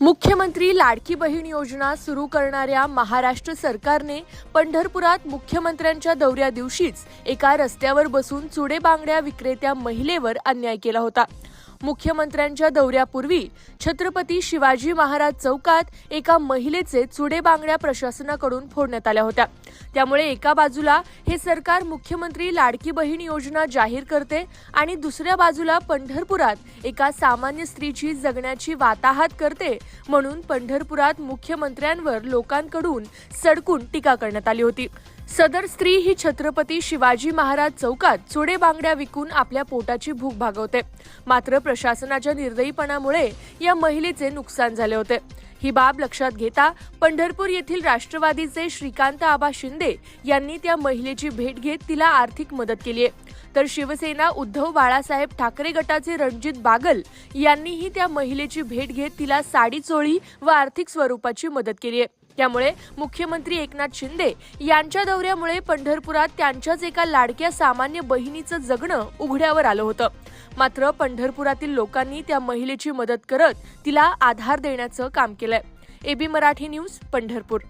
मुख्यमंत्री लाडकी बहीण योजना सुरू करणाऱ्या महाराष्ट्र सरकारने पंढरपुरात मुख्यमंत्र्यांच्या दौऱ्या दिवशीच एका रस्त्यावर बसून चुडे बांगड्या विक्रेत्या महिलेवर अन्याय केला होता. मुख्यमंत्र्यांच्या दौऱ्यापूर्वी छत्रपती शिवाजी महाराज चौकात एका महिलेचे चुडे बांगड्या प्रशासनाकडून फोडण्यात आल्या होत्या. त्यामुळे एका बाजूला हे सरकार मुख्यमंत्री लाडकी बहीण योजना जाहीर करते आणि दुसऱ्या बाजूला पंढरपुरात एका सामान्य स्त्रीची जगण्याची वाताहात करते म्हणून पंढरपुरात मुख्यमंत्र्यांवर लोकांकडून सडकून टीका करण्यात आली होती. सदर स्त्री ही छत्रपती शिवाजी महाराज चौकात चुडे बांगड्या विकून आपल्या पोटाची भूक भागवते. मात्र प्रशासनाच्या निर्दयीपणामुळे या महिलेचे नुकसान झाले होते. ही बाब लक्षात घेता पंढरपूर येथील राष्ट्रवादीचे श्रीकांत आबा शिंदे यांनी त्या महिलेची भेट घेत तिला आर्थिक मदत केली आहे. तर शिवसेना उद्धव बाळासाहेब ठाकरे गटाचे रणजित बागल यांनीही त्या महिलेची भेट घेत तिला साडी चोळी व आर्थिक स्वरूपाची मदत केली आहे. त्यामुळे मुख्यमंत्री एकनाथ शिंदे यांच्या दौऱ्यामुळे पंढरपुरात त्यांच्याच एका लाडक्या सामान्य बहिणीचं जगणं उघड्यावर आलं होतं. मात्र पंढरपुरातील लोकांनी त्या महिलेची मदत करत तिला आधार देण्याचं काम केलंय. A B Marathi news Pandharpur.